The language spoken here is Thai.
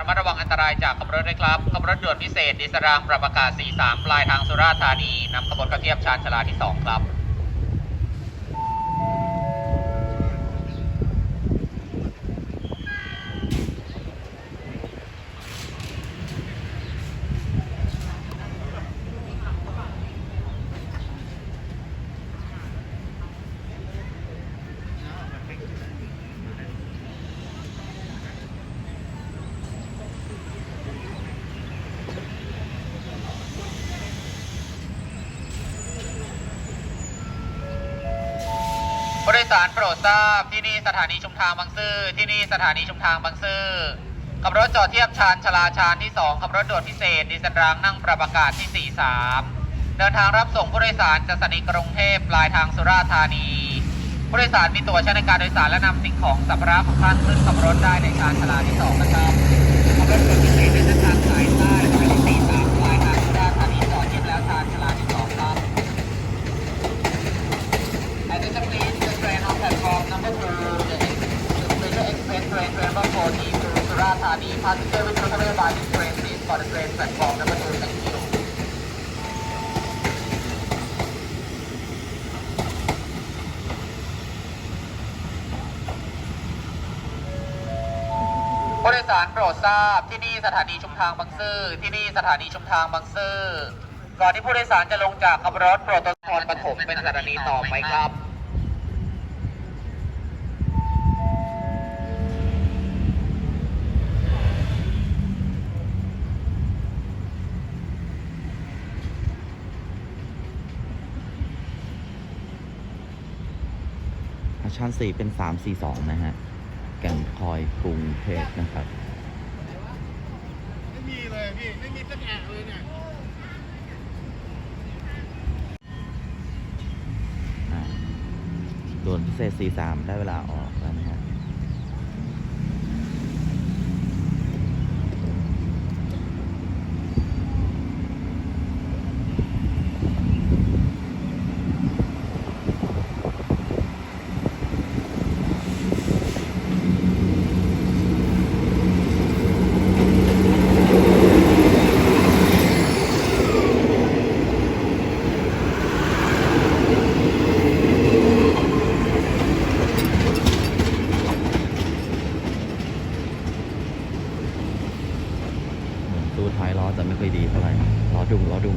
ระมัดระวังอันตรายจากขบวนรถด้วยครับขบวนรถด่วนพิเศษดิสรางปรับอากาศ 43 ปลายทางสุราษฎร์ธานีนำขบวนเข้าเทียบชานชลาที่ 2 ครับ ยสารโปรดทราบที่นี่สถานีชุมทางบางซื่อที่นี่สถานีชุมทางบางซื่อขับรถจอดเทียบชานชลาชานที่ 2ขับรถด่วนพิเศษดิสรางนั่งปรับากาศที่ 43 เดินทางรับส่งผู้โดยสารจากสถานีกรุงเทพปลายทางสุราษฎร์ธานี ผู้โดยสารมีตั๋วใช้ในการโดยสารและนำสิ่งของสัมภาระของท่านขึ้นขับรถได้ในชานชลาที่2นะครับขับรถด่วนพิเศษในเส้นทางสายใต้สายที่43ปลายทางสุราษฎร์ธานีจอดเทียบแล้วชานชลาที่ 2 ครับ Attention please, the train on platform number two, the Special Express train travel 40 to Suratani. Passenger will travel by this train, please, for the train platform number 2. Thank you. ผู้โดยสารโปรดทราบที่นี่สถานีชุมทางบางซื่อที่นี่สถานีชุมทางบางซื่อก่อนที่ผู้โดยสารจะลงจากขับรถโปรดตนครปฐมเป็นสถานีต่อไปครับ ชั่น 4 เป็น 342 นะฮะ แก่งคอยกรุงเทพนะครับ ไม่มีเลยพี่ ไม่มีสักแอะเลยเนี่ยอ่าด่วนพิเศษ 43 ได้เวลาออกแล้วนะฮะ ดูท้ายล้อจะไม่ค่อยดีเท่าไหร่ล้อดุงล้อดุง